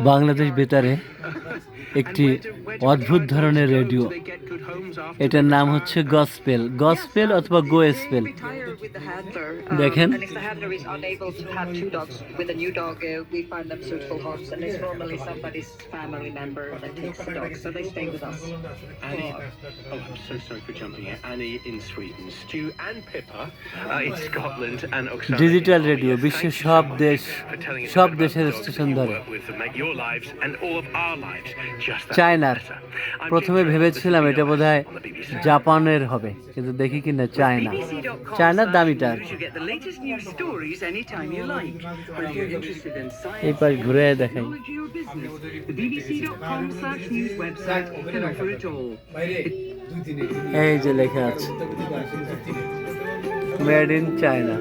বাংলাদেশ বেতারে একটি অদ্ভুত ধরনের রেডিও। এটার নাম হচ্ছে গসপেল। গসপেল অথবা গোয়েসপেল। দেখেন। ডিজিটাল রেডিও বিশ্বের সব দেশ, সব দেশের স্টেশন ধরে। চায়নার। প্রথমে ভেবেছিলাম এটা বোধ জাপানের হবে, কিন্তু দেখি কি না চায়না। চায়নার দামিটা এই পাশ ঘুরে দেখাই। এই যে লেখা আছে, মেড ইন চায়না।